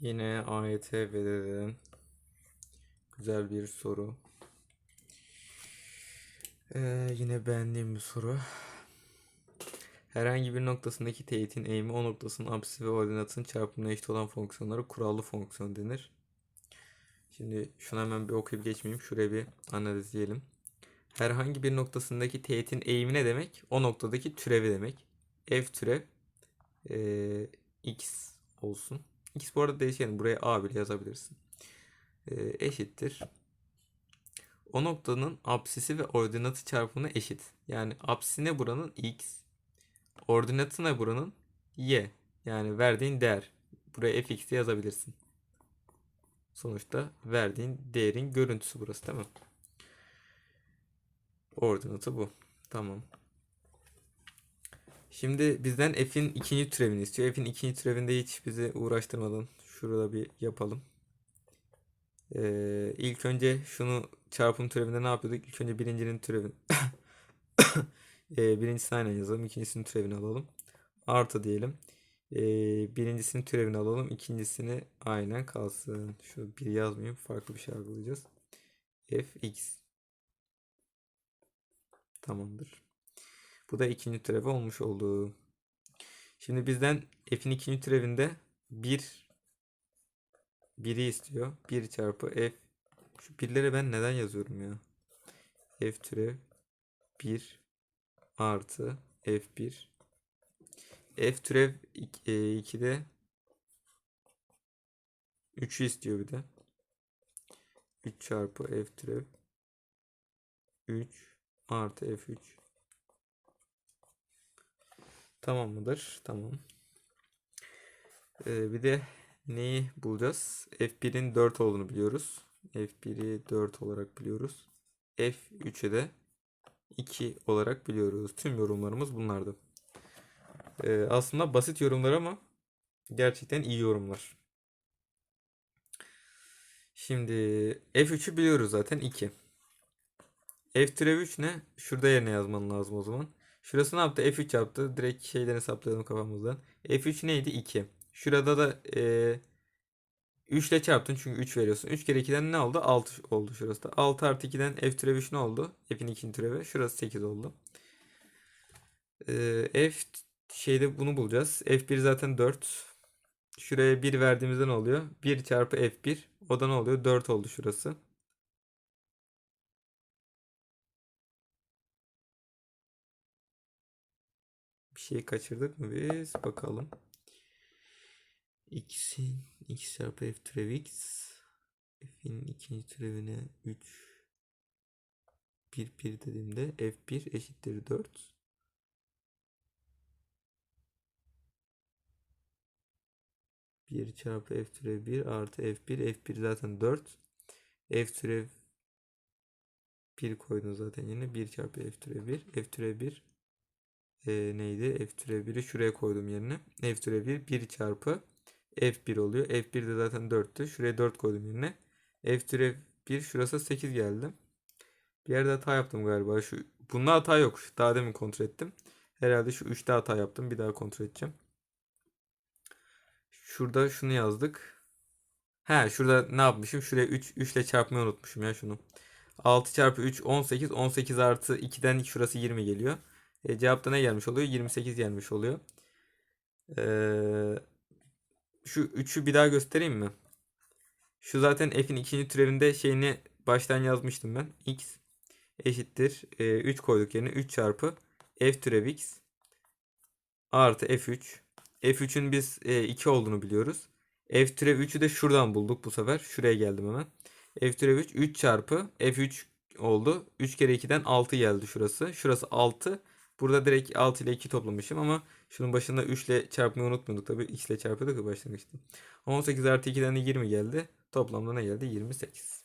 Yine AYT VD'den güzel bir soru. Ee, yine beğendiğim bir soru. Herhangi bir noktasındaki teğetin eğimi o noktasının apsisi ve ordinatının çarpımına eşit olan fonksiyonlara kurallı fonksiyon denir. Şimdi şunu hemen bir okuyup geçmeyeyim. Şuraya bir analizleyelim. Herhangi bir noktasındaki teğetin eğimi ne demek? O noktadaki türevi demek. F türev ee, x olsun. X bu arada değişken. Buraya a bile yazabilirsin. Ee, eşittir. O noktanın apsisi ve ordinatı çarpımına eşit. Yani apsisi ne buranın? x. Ordinatı ne buranın? y. Yani verdiğin değer. Buraya fx yazabilirsin. Sonuçta verdiğin değerin görüntüsü burası değil mi? Ordinatı bu. Tamam. Şimdi bizden f'in ikinci türevini istiyor. F'in ikinci türevinde hiç bizi uğraştırmadan şurada bir yapalım. Ee, ilk önce şunu çarpım türevinde ne yapıyorduk? İlk önce birincinin türevini ee, birincisini aynen yazalım. İkincisinin türevini alalım. Artı diyelim. Ee, birincisinin türevini alalım. İkincisini aynen kalsın. Şu bir yazmayayım. Farklı bir şey algılayacağız. fx Tamamdır. Bu da ikinci türevi olmuş oldu. Şimdi bizden f'in ikinci türevinde 1 1'i istiyor. 1 çarpı f. Şu birleri ben neden yazıyorum ya? f türev 1 artı f1 f türev 2'de 3'ü istiyor bir de. 3 çarpı f türev 3 artı f3 Tamam mıdır? Tamam. Ee, bir de neyi bulacağız? F1'in 4 olduğunu biliyoruz. F1'i 4 olarak biliyoruz. F3'ü de 2 olarak biliyoruz. Tüm yorumlarımız bunlardı. Ee, aslında basit yorumlar ama gerçekten iyi yorumlar. Şimdi F3'ü biliyoruz zaten 2. F türev 3 ne? Şurada yerine yazman lazım o zaman. Şurası ne yaptı? F3 yaptı. Direkt şeyden hesaplayalım kafamızdan. F3 neydi? 2. Şurada da e, 3 ile çarptın çünkü 3 veriyorsun. 3 kere 2'den ne oldu? 6 oldu şurası da. 6 artı 2'den F türev 3 ne oldu? F'in ikinci türevi. Şurası 8 oldu. E, F şeyde bunu bulacağız. F1 zaten 4. Şuraya 1 verdiğimizde ne oluyor? 1 çarpı F1. O da ne oluyor? 4 oldu şurası. Bir şey kaçırdık mı biz? Bakalım. X'in x çarpı f türev x f'in ikinci türevine 3 1 1 dediğimde f1 eşittir 4 1 çarpı f türev 1 artı f1 f1 zaten 4 f türev 1 koydun zaten yine 1 çarpı f türev 1 f türev 1 e, neydi? F türev 1'i şuraya koydum yerine. F türev 1 1 çarpı F1 oluyor. F1 de zaten 4'tü. Şuraya 4 koydum yerine. F türev 1 şurası 8 geldi. Bir yerde hata yaptım galiba. Şu bunda hata yok. Daha demin kontrol ettim. Herhalde şu 3'te hata yaptım. Bir daha kontrol edeceğim. Şurada şunu yazdık. He şurada ne yapmışım? Şuraya 3 3 ile çarpmayı unutmuşum ya şunu. 6 çarpı 3 18. 18 artı 2'den şurası 20 geliyor. E, cevapta ne gelmiş oluyor? 28 gelmiş oluyor. Ee, şu 3'ü bir daha göstereyim mi? Şu zaten f'in ikinci türevinde şeyini baştan yazmıştım ben. x eşittir. E, 3 koyduk yerine. 3 çarpı f türev x artı f3. f3'ün biz e, 2 olduğunu biliyoruz. f türev 3'ü de şuradan bulduk bu sefer. Şuraya geldim hemen. f türev 3 3 çarpı f3 oldu. 3 kere 2'den 6 geldi şurası. Şurası 6. Burada direkt 6 ile 2 toplamışım ama şunun başında 3 ile çarpmayı unutmuyorduk tabi. X ile çarpıyorduk ya başlangıçta. 18 artı 2'den de 20 geldi. Toplamda ne geldi? 28.